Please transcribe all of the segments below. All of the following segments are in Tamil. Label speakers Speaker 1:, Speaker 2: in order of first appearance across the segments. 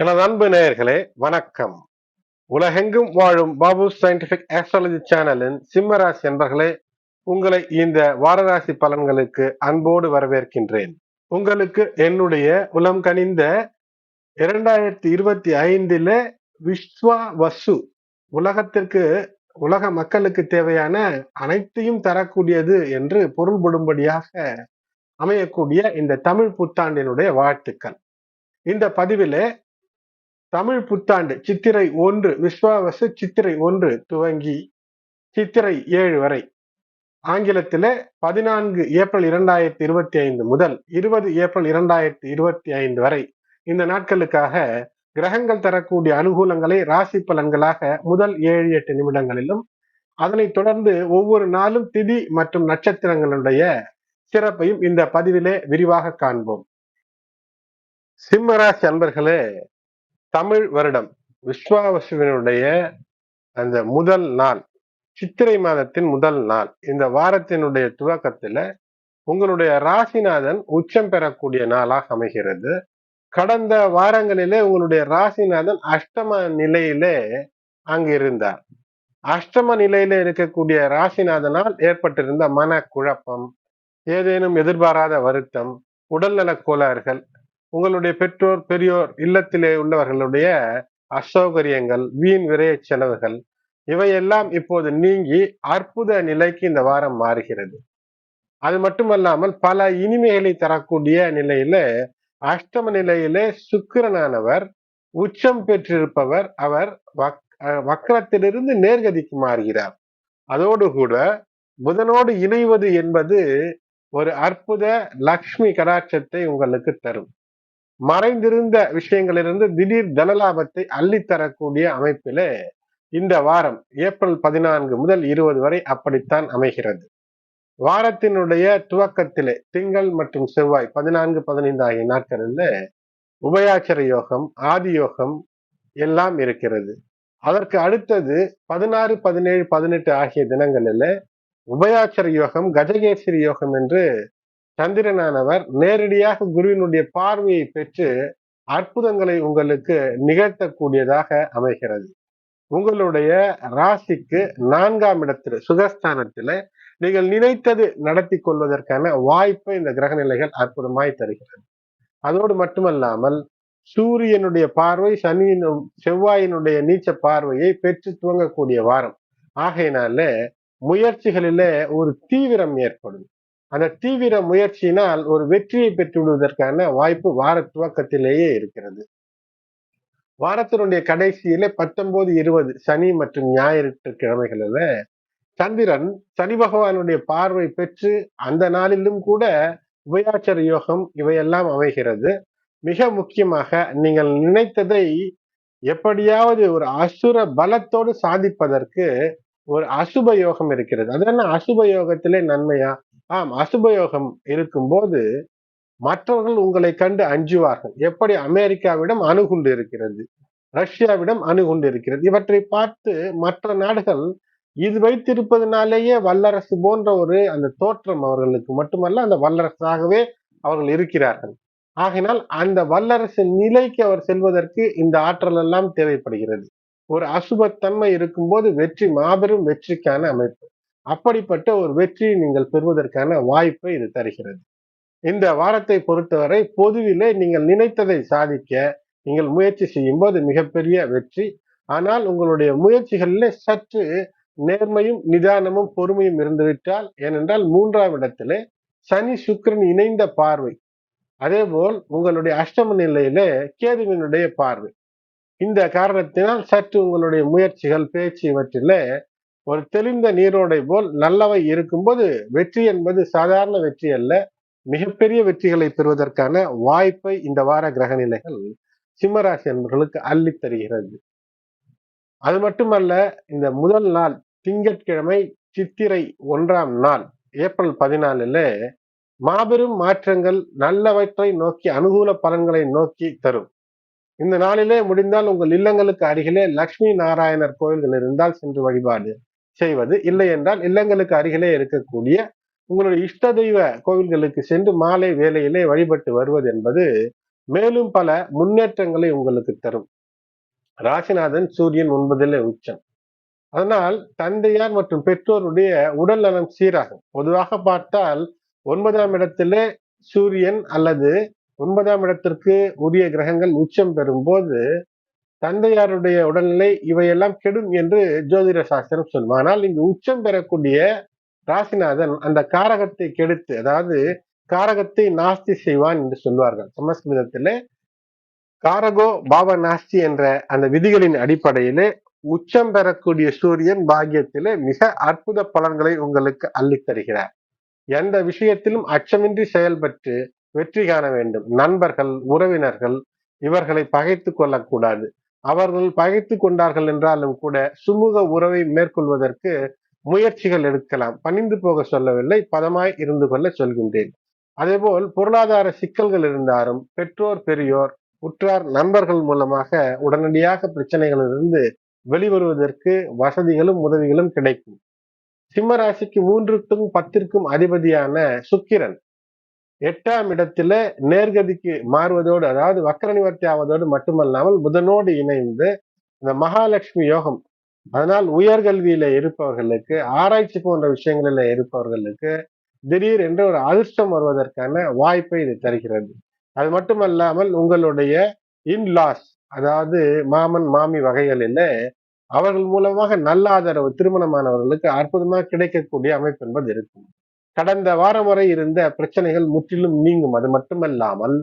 Speaker 1: எனது அன்பு நேயர்களே வணக்கம். உலகெங்கும் வாழும் பாபு சயின்டிபிக் ஆஸ்ட்ராலஜி சேனலின் சிம்மராசி என்பர்களே உங்களை இந்த வாரராசி பலன்களுக்கு அன்போடு வரவேற்கின்றேன். உங்களுக்கு என்னுடைய உலம் கனிந்த இரண்டாயிரத்தி இருபத்தி ஐந்தில் விஸ்வா வசு உலகத்திற்கு உலக மக்களுக்கு தேவையான அனைத்தையும் தரக்கூடியது என்று பொருள்படும்படியாக அமையக்கூடிய இந்த தமிழ் புத்தாண்டினுடைய வாழ்த்துக்கள். இந்த பதிவிலே தமிழ் புத்தாண்டு சித்திரை ஒன்று விஸ்வாவசு சித்திரை ஒன்று துவங்கி சித்திரை ஏழு வரை. ஆங்கிலத்தில பதினான்கு ஏப்ரல் இரண்டாயிரத்தி இருபத்தி ஐந்து முதல் இருபது ஏப்ரல் இரண்டாயிரத்தி இருபத்தி ஐந்து வரை. இந்த நாட்களுக்காக கிரகங்கள் தரக்கூடிய அனுகூலங்களை ராசி பலன்களாக முதல் ஏழு எட்டு நிமிடங்களிலும் அதனைத் தொடர்ந்து ஒவ்வொரு நாளும் திதி மற்றும் நட்சத்திரங்களுடைய சிறப்பையும் இந்த பதிவிலே விரிவாக காண்போம். சிம்மராசி அன்பர்களே தமிழ் வருடம் விஸ்வாவசுவினுடைய அந்த முதல் நாள் சித்திரை மாதத்தின் முதல் நாள் இந்த வாரத்தினுடைய துவக்கத்துல உங்களுடைய ராசிநாதன் உச்சம் பெறக்கூடிய நாளாக அமைகிறது. கடந்த வாரங்களிலே உங்களுடைய ராசிநாதன் அஷ்டம நிலையிலே அங்கு இருந்தார். அஷ்டம நிலையில இருக்கக்கூடிய ராசிநாதனால் ஏற்பட்டிருந்த மன குழப்பம் ஏதேனும் எதிர்பாராத வருத்தம் உடல்நல கோளாறுகள் உங்களுடைய பெற்றோர் பெரியோர் இல்லத்திலே உள்ளவர்களுடைய அசௌகரியங்கள் வீண் விரைய செலவுகள் இவையெல்லாம் இப்போது நீங்கி அற்புத நிலைக்கு இந்த வாரம் மாறுகிறது. அது மட்டுமல்லாமல் பல இனிமைகளை தரக்கூடிய நிலையில அஷ்டம நிலையிலே சுக்கிரனானவர் உச்சம் பெற்றிருப்பவர் அவர் வக்கரத்திலிருந்து நேர்கதிக்கு மாறுகிறார். அதோடு கூட புதனோடு இணைவது என்பது ஒரு அற்புத லக்ஷ்மி கடாட்சத்தை உங்களுக்கு தரும். மறைந்திருந்த விஷயங்களிலிருந்து திடீர் தனலாபத்தை அள்ளித்தரக்கூடிய அமைப்பிலே இந்த வாரம் ஏப்ரல் பதினான்கு முதல் இருபது வரை அப்படித்தான் அமைகிறது. வாரத்தினுடைய துவக்கத்திலே திங்கள் மற்றும் செவ்வாய் பதினான்கு பதினைந்து ஆகிய நாட்களில் உபயாச்சர யோகம் ஆதி யோகம் எல்லாம் இருக்கிறது. அதற்கு அடுத்தது பதினாறு பதினேழு பதினெட்டு ஆகிய தினங்களில் உபயாச்சர யோகம் கஜகேசரி யோகம் என்று சந்திரனானவர் நேரடியாக குருவினுடைய பார்வையை பெற்று அற்புதங்களை உங்களுக்கு நிகழ்த்தக்கூடியதாக அமைகிறது. உங்களுடைய ராசிக்கு நான்காம் இடத்துல சுகஸ்தானத்தில் நீங்கள் நினைத்தது நடத்தி கொள்வதற்கான வாய்ப்பை இந்த கிரக நிலைகள் அற்புதமாய் தருகிறது. அதோடு மட்டுமல்லாமல் சூரியனுடைய பார்வை சனியின் செவ்வாயினுடைய நீச்ச பார்வையை பெற்று துவங்கக்கூடிய வாரம். ஆகையினால முயற்சிகளில ஒரு தீவிரம் ஏற்படும். அந்த தீவிர முயற்சியினால் ஒரு வெற்றியை பெற்று விடுவதற்கான வாய்ப்பு வார துவக்கத்திலேயே இருக்கிறது. வாரத்தினுடைய கடைசியில பத்தொன்பது இருபது சனி மற்றும் ஞாயிறு கிழமைகளில சந்திரன் சனி பகவானுடைய பார்வை பெற்று அந்த நாளிலும் கூட உபயாச்சர யோகம் இவையெல்லாம் அமைகிறது. மிக முக்கியமாக நீங்கள் நினைத்ததை எப்படியாவது ஒரு அசுர பலத்தோடு சாதிப்பதற்கு ஒரு அசுப யோகம் இருக்கிறது. அது என்ன அசுப யோகத்திலே நன்மையா? ஆம் அசுபயோகம் இருக்கும்போது மற்றவர்கள் உங்களை கண்டு அஞ்சுவார்கள். எப்படி? அமெரிக்காவிடம் அணுகுண்டு இருக்கிறது. ரஷ்யாவிடம் அணுகுண்டு இருக்கிறது. இவற்றை பார்த்து மற்ற நாடுகள் இது வைத்திருப்பதனாலேயே வல்லரசு போன்ற ஒரு அந்த தோற்றம் அவர்களுக்கு மட்டுமல்ல அந்த வல்லரசாகவே அவர்கள் இருக்கிறார்கள். ஆகினால் அந்த வல்லரசு நிலைக்கு அவர் செல்வதற்கு இந்த ஆற்றல் எல்லாம் தேவைப்படுகிறது. ஒரு அசுபத்தன்மை இருக்கும்போது வெற்றி மாபெரும் வெற்றிக்கான அமைப்பு. அப்படிப்பட்ட ஒரு வெற்றியை நீங்கள் பெறுவதற்கான வாய்ப்பை இது தருகிறது. இந்த வாரத்தை பொறுத்தவரை பொதுவிலே நீங்கள் நினைத்ததை சாதிக்க நீங்கள் முயற்சி செய்யும் போது மிகப்பெரிய வெற்றி. ஆனால் உங்களுடைய முயற்சிகளில் சற்று நேர்மையும் நிதானமும் பொறுமையும் இருந்துவிட்டால் ஏனென்றால் மூன்றாம் இடத்திலே சனி சுக்கரன் இணைந்த பார்வை. அதே போல் உங்களுடைய அஷ்டம நிலையிலே கேதுவினுடைய பார்வை. இந்த காரணத்தினால் சற்று உங்களுடைய முயற்சிகள் பேச்சு இவற்றிலே ஒரு தெளிந்த நீரோடை போல் நல்லவை இருக்கும்போது வெற்றி என்பது சாதாரண வெற்றி அல்ல. மிகப்பெரிய வெற்றிகளை பெறுவதற்கான வாய்ப்பை இந்த வார கிரக நிலைகள் சிம்மராசி என்பவர்களுக்கு அள்ளி தருகிறது. அது மட்டுமல்ல இந்த முதல் நாள் திங்கட்கிழமை சித்திரை ஒன்றாம் நாள் ஏப்ரல் பதினாலுல மாபெரும் மாற்றங்கள் நல்லவற்றை நோக்கி அனுகூல பலன்களை நோக்கி தரும். இந்த நாளிலே முடிந்தால் உங்கள் இல்லங்களுக்கு அருகிலே லக்ஷ்மி நாராயணர் கோயில்கள் இருந்தால் சென்று வழிபாடு. செய்வது இல்லை என்றால் இல்லங்களுக்கு அருகிலே இருக்கக்கூடிய உங்களுடைய இஷ்ட தெய்வ கோவில்களுக்கு சென்று மாலை வேலையிலே வழிபட்டு வருவது என்பது மேலும் பல முன்னேற்றங்களை உங்களுக்கு தரும். ராசிநாதன் சூரியன் ஒன்பதிலே உச்சம். அதனால் தந்தையார் மற்றும் பெற்றோருடைய உடல் நலம் சீராகும். பொதுவாக பார்த்தால் ஒன்பதாம் இடத்திலே சூரியன் அல்லது ஒன்பதாம் இடத்திற்கு உரிய கிரகங்கள் உச்சம் பெறும்போது தந்தையாருடைய உடல்நிலை இவையெல்லாம் கெடும் என்று ஜோதிட சாஸ்திரம் சொல்லும். ஆனால் இங்கு உச்சம் பெறக்கூடிய ராசிநாதன் அந்த காரகத்தை கெடுத்து அதாவது காரகத்தை நாஸ்தி செய்வான் என்று சொல்வார்கள். சமஸ்கிருதத்திலே காரகோ பாவ நாஸ்தி என்ற அந்த விதிகளின் அடிப்படையிலே உச்சம் பெறக்கூடிய சூரியன் பாக்கியத்திலே மிக அற்புத பலன்களை உங்களுக்கு அள்ளித் தருகிறார். எந்த விஷயத்திலும் அச்சமின்றி செயல்பட்டு வெற்றி காண வேண்டும். நண்பர்கள் உறவினர்கள் இவர்களை பகைத்து கொள்ளக்கூடாது. அவர்கள் பகைத்து கொண்டார்கள் என்றாலும் கூட சுமூக உறவை மேற்கொள்வதற்கு முயற்சிகள் எடுக்கலாம். பணிந்து போக சொல்லவில்லை பதமாய் இருந்து கொள்ள சொல்கின்றேன். அதேபோல் பொருளாதார சிக்கல்கள் இருந்தாலும் பெற்றோர் பெரியோர் உற்றார் நண்பர்கள் மூலமாக உடனடியாக பிரச்சனைகளிலிருந்து வெளிவருவதற்கு வசதிகளும் உதவிகளும் கிடைக்கும். சிம்ம ராசிக்கு மூன்றுக்கும் பத்திற்கும் அதிபதியான சுக்கிரன். எட்டாம் இடத்துல நேர்கதிக்கு மாறுவதோடு அதாவது வக்கர நிவர்த்தி ஆவதோடு மட்டுமல்லாமல் புதனோடு இணைந்து இந்த மகாலட்சுமி யோகம். அதனால் உயர்கல்வியில இருப்பவர்களுக்கு ஆராய்ச்சி போன்ற விஷயங்களில் இருப்பவர்களுக்கு திடீர் என்று ஒரு அதிர்ஷ்டம் வருவதற்கான வாய்ப்பை இது தருகிறது. அது மட்டுமல்லாமல் உங்களுடைய இன்லாஸ் அதாவது மாமன் மாமி வகைகளில அவர்கள் மூலமாக நல்ல ஆதரவு திருமணமானவர்களுக்கு அற்புதமாக கிடைக்கக்கூடிய அமைப்பு என்பது இருக்கும். கடந்த வாரம் வரை இருந்த பிரச்சனைகள் முற்றிலும் நீங்கும். அது மட்டுமல்லாமல்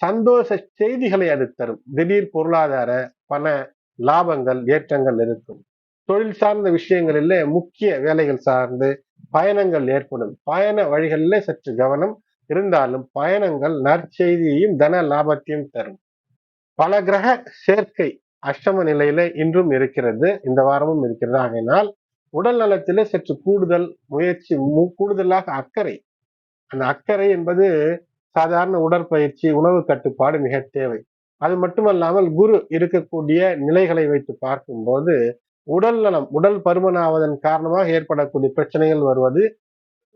Speaker 1: சந்தோஷ செய்திகளை அது தரும். திடீர் பொருளாதார பண லாபங்கள் ஏற்றங்கள் இருக்கும். தொழில் சார்ந்த விஷயங்களிலே முக்கிய வேலைகள் சார்ந்து பயணங்கள் ஏற்படும். பயண வழிகளிலே சற்று கவனம் இருந்தாலும் பயணங்கள் நற்செய்தியையும் தன லாபத்தையும் தரும். பல கிரக சேர்க்கை அஷ்டம நிலையில இன்றும் இருக்கிறது. இந்த வாரமும் இருக்கிறது. ஆகையினால் உடல் நலத்திலே சற்று கூடுதல் முயற்சி கூடுதலாக அக்கறை. அந்த அக்கறை என்பது சாதாரண உடற்பயிற்சி உணவு கட்டுப்பாடு மிக தேவை. அது மட்டுமல்லாமல் குரு இருக்கக்கூடிய நிலைகளை வைத்து பார்க்கும்போது உடல் நலம் உடல் பருமனாவதன் காரணமாக ஏற்படக்கூடிய பிரச்சனைகள் வருவது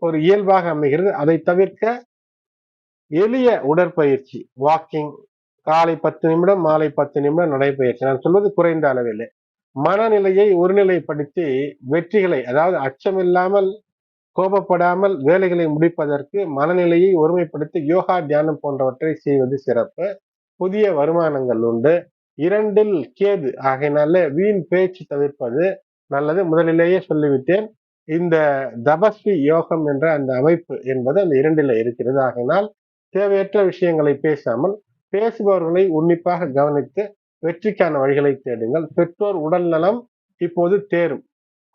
Speaker 1: ஒரு இயல்பாக அமைகிறது. அதை தவிர்க்க எளிய உடற்பயிற்சி வாக்கிங் காலை பத்து நிமிடம் மாலை பத்து நிமிடம் நடைபயிற்சி. நான் சொல்வது குறைந்த அளவில். மனநிலையை ஒருநிலைப்படுத்தி வெற்றிகளை அதாவது அச்சமில்லாமல் கோபப்படாமல் வேலைகளை முடிப்பதற்கு மனநிலையை ஒருமைப்படுத்தி யோகா தியானம் போன்றவற்றை செய்வது சிறப்பு. புதிய வருமானங்கள் உண்டு. இரண்டில் கேது. ஆகையினால வீண் பேச்சு தவிர்ப்பது நல்லது. முதலிலேயே சொல்லிவிட்டேன். இந்த தபஸ்வி யோகம் என்ற அந்த அமைப்பு என்பது அந்த இரண்டில இருக்கிறது. ஆகையினால் தேவையற்ற விஷயங்களை பேசாமல் பேசுபவர்களை உன்னிப்பாக கவனித்து வெற்றிக்கான வழிகளை தேடுங்கள். பெற்றோர் உடல் நலம் இப்போது தேரும்.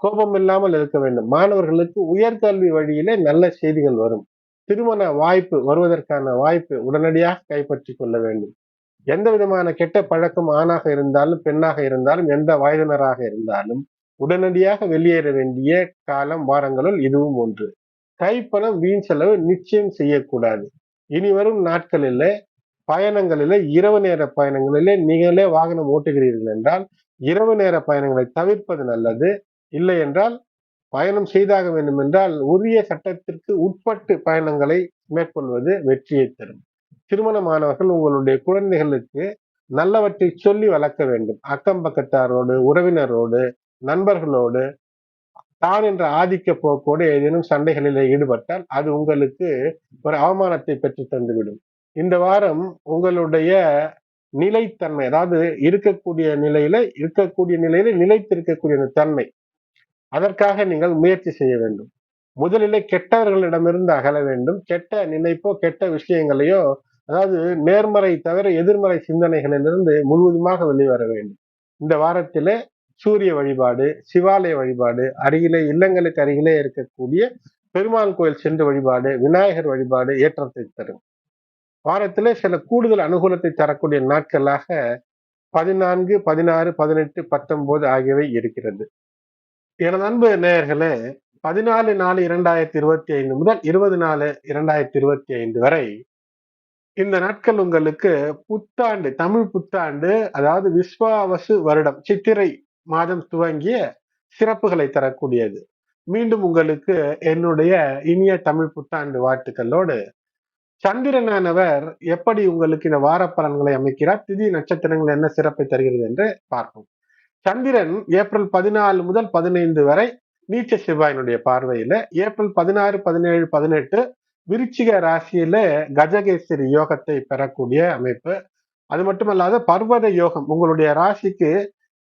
Speaker 1: கோபம் இல்லாமல் இருக்க வேண்டும். மாணவர்களுக்கு உயர்கல்வி வழியிலே நல்ல செய்திகள் வரும். திருமண வாய்ப்பு வருவதற்கான வாய்ப்பு உடனடியாக கைப்பற்றி கொள்ள வேண்டும். எந்த விதமான கெட்ட பழக்கம் ஆணாக இருந்தாலும் பெண்ணாக இருந்தாலும் எந்த வயதினராக இருந்தாலும் உடனடியாக வெளியேற வேண்டிய காலம் வாரங்களுள் இதுவும் ஒன்று. கைப்பணம் வீண் செலவு நிச்சயம் செய்யக்கூடாது. இனி வரும் நாட்களில் பயணங்களிலே இரவு நேர பயணங்களிலே நீங்களே வாகனம் ஓட்டுகிறீர்கள் என்றால் இரவு நேர பயணங்களை தவிர்ப்பது நல்லது. இல்லை என்றால் பயணம் செய்தாக வேண்டும் என்றால் உரிய சட்டத்திற்கு உட்பட்டு பயணங்களை மேற்கொள்வது வெற்றியை தரும். திருமணமானவர்கள் உங்களுடைய குழந்தைகளுக்கு நல்லவற்றை சொல்லி வளர்க்க வேண்டும். அக்கம் பக்கத்தாரோடு உறவினரோடு நண்பர்களோடு தான் என்ற ஆதிக்க போக்கோடு ஏதேனும் சண்டைகளில் ஈடுபட்டால் அது உங்களுக்கு ஒரு அவமானத்தை பெற்று தந்துவிடும். இந்த வாரம் உங்களுடைய நிலைத்தன்மை அதாவது இருக்கக்கூடிய நிலையில இருக்கக்கூடிய நிலையில நிலைத்திருக்கக்கூடிய அந்த தன்மை அதற்காக நீங்கள் முயற்சி செய்ய வேண்டும். முதலிலே கெட்டவர்களிடமிருந்து அகல வேண்டும். கெட்ட நினைப்போ கெட்ட விஷயங்களையோ அதாவது நேர்மறை தவிர எதிர்மறை சிந்தனைகளிலிருந்து முழுவதுமாக வெளிவர வேண்டும். இந்த வாரத்திலே சூரிய வழிபாடு சிவாலய வழிபாடு அருகிலே இல்லங்களுக்கு அருகிலே இருக்கக்கூடிய பெருமாள் கோயில் சென்று வழிபாடு விநாயகர் வழிபாடு ஏற்றத்தை தரும். வாரத்திலே சில கூடுதல் அனுகூலத்தை தரக்கூடிய நாட்களாக பதினான்கு பதினாறு பதினெட்டு பத்தொன்பது ஆகியவை இருக்கிறது. எனது அன்பு நேயர்களே பதினாலு நாலு இரண்டாயிரத்தி இருபத்தி ஐந்து முதல் இருபது நாலு இரண்டாயிரத்தி இருபத்தி ஐந்து வரை இந்த நாட்கள் உங்களுக்கு புத்தாண்டு தமிழ் புத்தாண்டு அதாவது விஸ்வாவசு வருடம் சித்திரை மாதம் துவங்கிய சிறப்புகளை தரக்கூடியது. மீண்டும் உங்களுக்கு என்னுடைய இனிய தமிழ் புத்தாண்டு வாழ்த்துக்களோடு சந்திரனானவர் எப்படி உங்களுக்கு இந்த வார பலன்களை அமைக்கிறார்? திதி நட்சத்திரங்கள் என்ன சிறப்பை தருகிறது என்று பார்ப்போம். சந்திரன் ஏப்ரல் பதினாலு முதல் பதினைந்து வரை நீச்ச செவ்வாயினுடைய பார்வையில ஏப்ரல் பதினாறு பதினேழு பதினெட்டு விருச்சிக ராசியில கஜகேசரி யோகத்தை பெறக்கூடிய அமைப்பு. அது மட்டுமல்லாத பர்வத யோகம் உங்களுடைய ராசிக்கு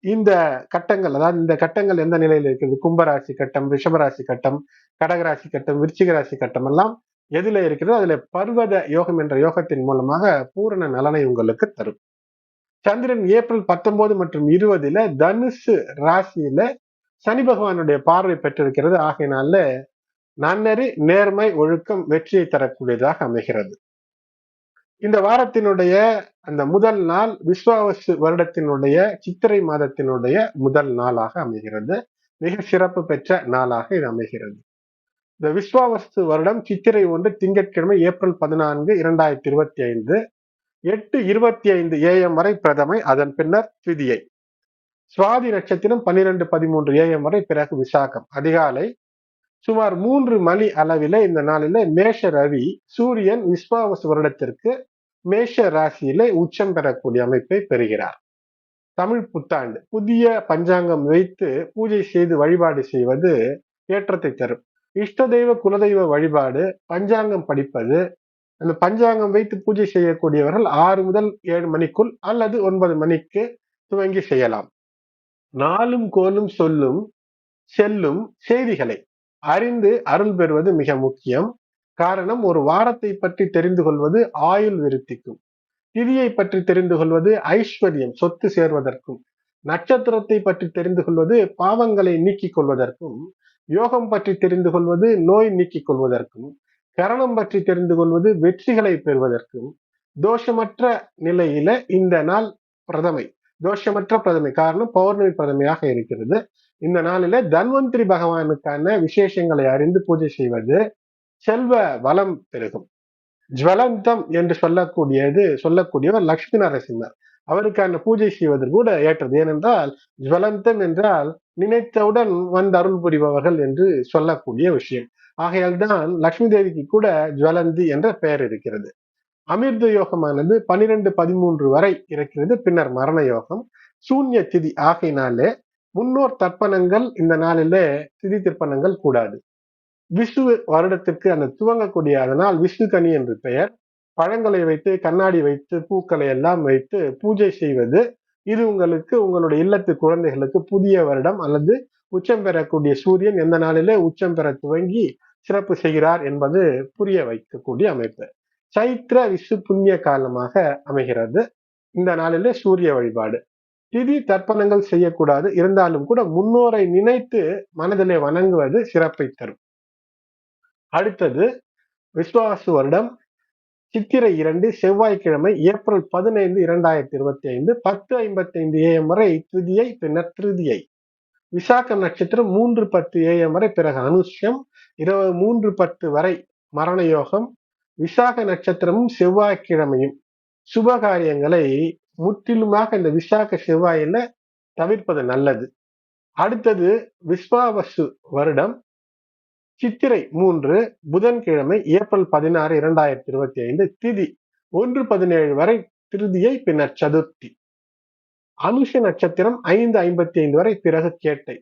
Speaker 1: இந்த கட்டங்கள் அதாவது இந்த கட்டங்கள் எந்த நிலையில் இருக்கிறது கும்பராசி கட்டம் ரிஷபராசி கட்டம் கடகராசி கட்டம் விருச்சிக ராசி கட்டம் எல்லாம் எதுல இருக்கிறதோ அதுல பர்வத யோகம் என்ற யோகத்தின் மூலமாக பூரண நலனை உங்களுக்கு தரும். சந்திரன் ஏப்ரல் பத்தொன்பது மற்றும் இருபதுல தனுசு ராசியில சனி பகவானுடைய பார்வை பெற்றிருக்கிறது. ஆகையினால நன்னறி நேர்மை ஒழுக்கம் வெற்றியை தரக்கூடியதாக அமைகிறது. இந்த வாரத்தினுடைய அந்த முதல் நாள் விஸ்வாவசு வருடத்தினுடைய சித்திரை மாதத்தினுடைய முதல் நாளாக அமைகிறது. மிக சிறப்பு பெற்ற நாளாக இது அமைகிறது. இந்த விஸ்வாவஸ்து வருடம் சித்திரை ஒன்று திங்கட்கிழமை ஏப்ரல் பதினான்கு இரண்டாயிரத்தி இருபத்தி ஐந்து. எட்டு இருபத்தி ஐந்து ஏஎம் வரை பிரதமை அதன் பின்னர் திதியை. சுவாதி நட்சத்திரம் பன்னிரெண்டு பதிமூன்று ஏஎம் வரை பிறகு விசாகம். அதிகாலை சுமார் மூன்று மணி அளவில இந்த நாளில மேஷ ரவி சூரியன் விஸ்வாவசு வருடத்திற்கு மேஷ ராசியில உச்சம் பெறக்கூடிய அமைப்பை பெறுகிறார். தமிழ் புத்தாண்டு. புதிய பஞ்சாங்கம் வைத்து பூஜை செய்து வழிபாடு செய்வது ஏற்றத்தை தரும். இஷ்ட தெய்வ குலதெய்வ வழிபாடு பஞ்சாங்கம் படிப்பது அந்த பஞ்சாங்கம் வைத்து பூஜை செய்யக்கூடியவர்கள் ஆறு முதல் ஏழு மணிக்குள் அல்லது ஒன்பது மணிக்கு துவங்கி செய்யலாம். நாளும் கோலும் சொல்லும் செல்லும் செய்திகளை அறிந்து அருள் பெறுவது மிக முக்கியம். காரணம் ஒரு வாரத்தை பற்றி தெரிந்து கொள்வது ஆயுள் விருத்திக்கும். திதியை பற்றி தெரிந்து கொள்வது ஐஸ்வர்யம் சொத்து சேர்வதற்கும். நட்சத்திரத்தை பற்றி தெரிந்து கொள்வது பாவங்களை நீக்கிக் கொள்வதற்கும். யோகம் பற்றி தெரிந்து கொள்வது நோய் நீக்கிக் கொள்வதற்கும் கரணம் பற்றி தெரிந்து கொள்வது வெற்றிகளை பெறுவதற்கும் தோஷமற்ற நிலையில இந்த நாள் பிரதமை தோஷமற்ற பிரதமை காரணம் பௌர்ணமி பிரதமையாக இருக்கிறது. இந்த நாளில தன்வந்திரி பகவானுக்கான விசேஷங்களை அறிந்து பூஜை செய்வது செல்வ வளம் பெருகும். ஜுவலந்தம் என்று சொல்லக்கூடியது சொல்லக்கூடியவர் லட்சுமி நரசிம்மர். அவருக்கான பூஜை செய்வது கூட ஏற்றது. ஏனென்றால் ஜுவலந்தம் என்றால் நினைத்தவுடன் வந்து அருள் புரிபவர்கள் என்று சொல்லக்கூடிய விஷயம். ஆகையால் தான் லக்ஷ்மி தேவிக்கு கூட ஜுவலந்தி என்ற பெயர் இருக்கிறது. அமிர்த யோகமானது பனிரெண்டு பதிமூன்று வரை இருக்கிறது. பின்னர் மரண யோகம். சூன்ய திதி ஆகையினாலே முன்னோர் தர்ப்பணங்கள் இந்த நாளிலே திதி திருப்பணங்கள் கூடாது. விஷ்ணு வருடத்திற்கு அந்த துவங்கக்கூடிய அதனால் விஷ்ணு கனி என்று பெயர். பழங்களை வைத்து கண்ணாடி வைத்து பூக்களை எல்லாம் வைத்து பூஜை செய்வது இது உங்களுக்கு உங்களுடைய இல்லத்து குழந்தைகளுக்கு புதிய வருடம் அல்லது உச்சம் பெறக்கூடிய சூரியன் எந்த நாளிலே உச்சம் பெற துவங்கி சிறப்பு செய்கிறார் என்பது புரிய வைக்கக்கூடிய அமைப்பு. சைத்திர விசு புண்ணிய காலமாக அமைகிறது. இந்த நாளிலே சூரிய வழிபாடு. திதி தர்ப்பணங்கள் செய்யக்கூடாது. இருந்தாலும் கூட முன்னோரை நினைத்து மனதிலே வணங்குவது சிறப்பை தரும். அடுத்தது விஸ்வாசு வருடம். சித்திரை இரண்டு செவ்வாய்க்கிழமை ஏப்ரல் பதினைந்து இரண்டாயிரத்தி இருபத்தி ஐந்து பத்து ஐம்பத்தி ஐந்து ஏஎம் வரை துதியை பின்னர் திருதியை விசாக நட்சத்திரம் மூன்று பத்து ஏஎம் வரை பிறகு அனுஷம் இருபது மூன்று பத்து வரை மரண யோகம் விசாக நட்சத்திரமும் செவ்வாய்க்கிழமையும். சுப காரியங்களை முற்றிலுமாக இந்த விசாக செவ்வாயில தவிர்ப்பது நல்லது. அடுத்தது விஸ்வாவசு வருடம். சித்திரை மூன்று புதன்கிழமை ஏப்ரல் பதினாறு இரண்டாயிரத்தி இருபத்தி ஐந்து திதி ஒன்று பதினேழு வரை திருதியை பின்னர் சதுர்த்தி. அனுஷ நட்சத்திரம் ஐந்து ஐம்பத்தி ஐந்து வரை பிறகு கேட்டை.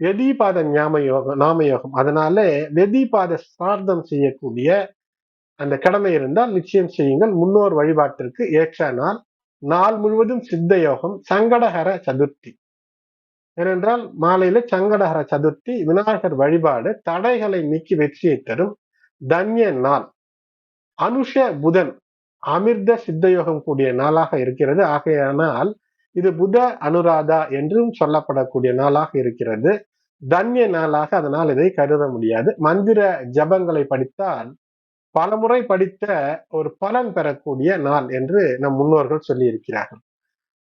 Speaker 1: வெதிபாத ஞாம யோகம் நாமயோகம் அதனால வெதிபாத சார்த்தம் செய்யக்கூடிய அந்த கடமை இருந்தால் நிச்சயம் செய்யுங்கள். முன்னோர் வழிபாட்டிற்கு ஏற்ற நாள். நாள் முழுவதும் சித்த யோகம் சங்கடகர சதுர்த்தி. ஏனென்றால் மாலையில சங்கடஹர சதுர்த்தி விநாயகர் வழிபாடு தடைகளை நீக்கி வெற்றியை தரும் தன்ய நாள். அனுஷ புதன் அமிர்த சித்தயோகம் கூடிய நாளாக இருக்கிறது. ஆகையானால் இது புத அனுராதா என்றும் சொல்லப்படக்கூடிய நாளாக இருக்கிறது. தன்ய நாளாக அதனால் இதை கருத முடியாது. மந்திர ஜபங்களை படித்தால் பலமுறை படித்த ஒரு பலன் பெறக்கூடிய நாள் என்று நம் முன்னோர்கள் சொல்லியிருக்கிறார்கள்.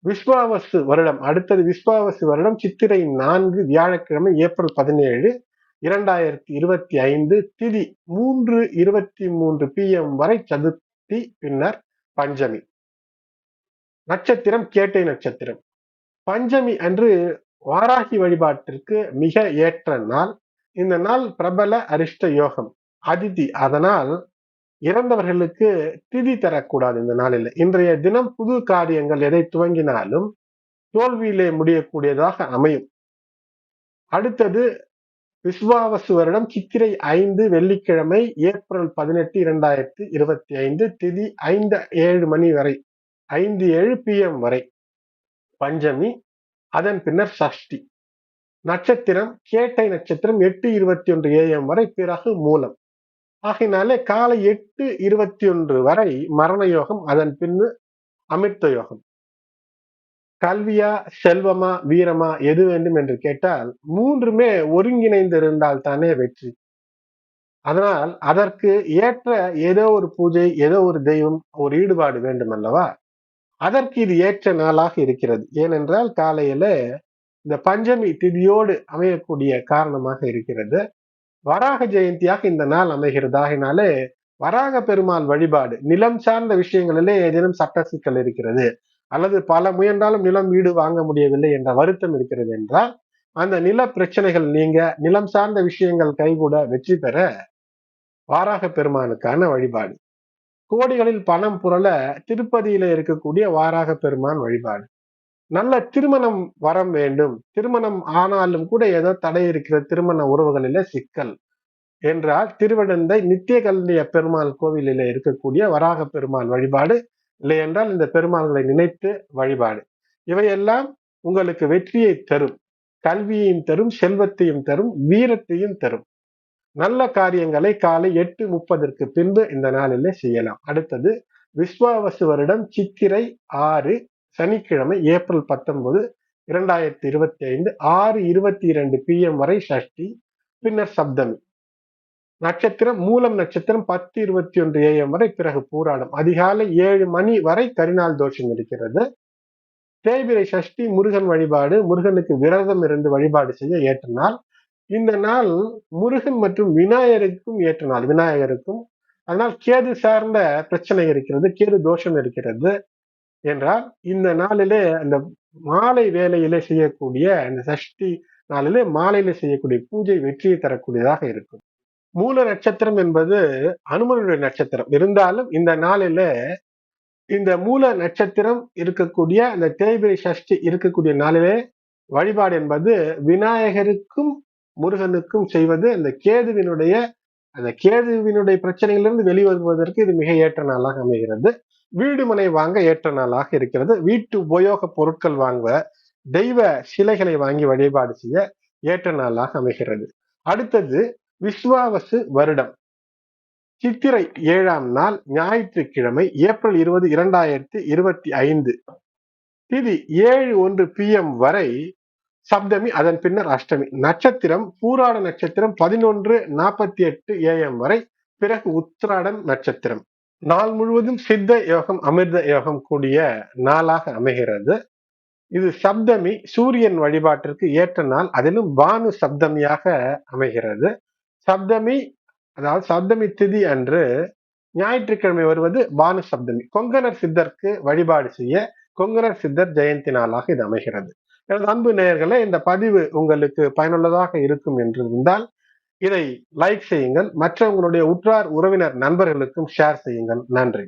Speaker 1: விஸ்வாவசு வருடம் அடுத்தது விஸ்வாவசு வருடம் சித்திரை நான்கு வியாழக்கிழமை ஏப்ரல் பதினேழு இரண்டாயிரத்தி இருபத்தி ஐந்து திதி மூன்று இருபத்தி மூன்று பி எம் வரை சதுர்த்தி பின்னர் பஞ்சமி. நட்சத்திரம் கேட்டை நட்சத்திரம். பஞ்சமி அன்று வாராகி வழிபாட்டிற்கு மிக ஏற்ற நாள். இந்த நாள் பிரபல அரிஷ்ட யோகம். அதிதி அதனால் இறந்தவர்களுக்கு திதி தரக்கூடாது இந்த நாளில். இன்றைய தினம் புது காரியங்கள் எதை துவங்கினாலும் தோல்வியிலே முடியக்கூடியதாக அமையும். அடுத்தது விஸ்வாவசு வருடம் சித்திரை ஐந்து வெள்ளிக்கிழமை ஏப்ரல் பதினெட்டு இரண்டாயிரத்தி இருபத்தி ஐந்து திதி ஐந்து ஏழு மணி வரை ஐந்து ஏழு பிஎம் வரை. பஞ்சமி அதன் பின்னர் சஷ்டி. நட்சத்திரம் கேட்டை நட்சத்திரம் எட்டு இருபத்தி ஒன்று ஏஎம் வரை பிறகு மூலம். ஆகினாலே காலை எட்டு இருபத்தி ஒன்று வரை மரண யோகம் அதன் பின்னு அமிர்த யோகம். கல்வியா செல்வமா வீரமா எது வேண்டும் என்று கேட்டால் மூன்றுமே ஒருங்கிணைந்து இருந்தால் தானே வெற்றி. அதனால் அதற்கு ஏற்ற ஏதோ ஒரு பூஜை ஏதோ ஒரு தெய்வம் ஒரு ஈடுபாடு வேண்டும் அல்லவா அதற்கு இது ஏற்ற நாளாக இருக்கிறது. ஏனென்றால் காலையில இந்த பஞ்சமி திதியோடு அமையக்கூடிய காரணமாக இருக்கிறது. வராக ஜெயந்தியாக இந்த நாள் அமைகிறதாகினாலே வராக பெருமாள் வழிபாடு நிலம் சார்ந்த விஷயங்களிலே ஏதேனும் சட்ட சிக்கல் இருக்கிறது அல்லது பல முயன்றாலும் நிலம் வீடு வாங்க முடியவில்லை என்ற வருத்தம் இருக்கிறது என்றால் அந்த நில பிரச்சனைகள் நீங்க நிலம் சார்ந்த விஷயங்கள் கைகூட வெற்றி பெற வாராக பெருமானுக்கான வழிபாடு. கோடிகளில் பணம் புரள திருப்பதியில இருக்கக்கூடிய வாராக பெருமான் வழிபாடு. நல்ல திருமணம் வரம் வேண்டும். திருமணம் ஆனாலும் கூட ஏதோ தடை இருக்கிற திருமண உறவுகளில சிக்கல். என்றால் திருவிடந்தை நித்திய கல்விய பெருமாள் கோவிலில் இருக்கக்கூடிய வராக பெருமாள் வழிபாடு. இல்லை என்றால் இந்த பெருமாள்களை நினைத்து வழிபாடு. இவையெல்லாம் உங்களுக்கு வெற்றியை தரும். கல்வியையும் தரும் செல்வத்தையும் தரும் வீரத்தையும் தரும். நல்ல காரியங்களை காலை எட்டு முப்பதற்கு பின்பு இந்த நாளிலே செய்யலாம். அடுத்தது விஸ்வாவசு வருடம் சித்திரை ஆறு சனிக்கிழமை ஏப்ரல் பத்தொன்பது இரண்டாயிரத்தி இருபத்தி ஐந்து ஆறு இருபத்தி இரண்டு பிஎம் வரை சஷ்டி பின்னர் சப்தமி. நட்சத்திரம் மூலம் நட்சத்திரம் பத்து இருபத்தி ஒன்று ஏஎம் வரை பிறகு பூராடம். அதிகாலை ஏழு மணி வரை கரிநாள் தோஷம் இருக்கிறது. தேய்பிரை சஷ்டி முருகன் வழிபாடு முருகனுக்கு விரதம் இருந்து வழிபாடு செய்ய ஏற்ற நாள். இந்த நாள் முருகன் மற்றும் விநாயகருக்கும் ஏற்ற நாள். விநாயகருக்கும் அதனால் கேது சார்ந்த பிரச்சனை இருக்கிறது கேது தோஷம் இருக்கிறது. என்றால் இந்த நாளிலே அந்த மாலை வேலையிலே செய்யக்கூடிய அந்த சஷ்டி நாளிலே மாலையில செய்யக்கூடிய பூஜை வெற்றியை தரக்கூடியதாக இருக்கும். மூல நட்சத்திரம் என்பது அனுமனுடைய நட்சத்திரம். இருந்தாலும் இந்த நாளில இந்த மூல நட்சத்திரம் இருக்கக்கூடிய அந்த தேய்பிரை சஷ்டி இருக்கக்கூடிய நாளிலே வழிபாடு என்பது விநாயகருக்கும் முருகனுக்கும் செய்வது அந்த கேதுவினுடைய அந்த கேதுவினுடைய பிரச்சனைகளிலிருந்து வெளிவருவதற்கு இது மிக ஏற்ற நாளாக அமைகிறது. வீடு மனை வாங்க ஏற்ற நாளாக இருக்கிறது. வீட்டு உபயோக பொருட்கள் வாங்க தெய்வ சிலைகளை வாங்கி வழிபாடு செய்ய ஏற்ற நாளாக அமைகிறது. அடுத்தது விஸ்வாவசு வருடம். சித்திரை ஏழாம் நாள் ஞாயிற்றுக்கிழமை ஏப்ரல் இருபது இரண்டாயிரத்தி இருபத்தி ஐந்து. திதி ஏழு ஒன்று பி எம் வரை சப்தமி அதன் பின்னர் அஷ்டமி. நட்சத்திரம் பூராட நட்சத்திரம் பதினொன்று நாற்பத்தி எட்டு ஏஎம் வரை பிறகு உத்திராடன் நட்சத்திரம். நாள் முழுவதும் சித்த யோகம் அமிர்த யோகம் கூடிய நாளாக அமைகிறது. இது சப்தமி சூரியன் வழிபாட்டிற்கு ஏற்ற நாள். அதிலும் பானு சப்தமியாக அமைகிறது. சப்தமி அதாவது சப்தமி திதி அன்று ஞாயிற்றுக்கிழமை வருவது பானு சப்தமி. கொங்கணர் சித்தருக்கு வழிபாடு செய்ய கொங்கணர் சித்தர் ஜெயந்தி நாளாக இது அமைகிறது. எனது அன்பு நேயர்களே இந்த பதிவு உங்களுக்கு பயனுள்ளதாக இருக்கும் என்று இருந்தால் இதை லைக் செய்யுங்கள். மற்றவங்களுடைய உற்றார் உறவினர் நண்பர்களுக்கும் ஷேர் செய்யுங்கள். நன்றி.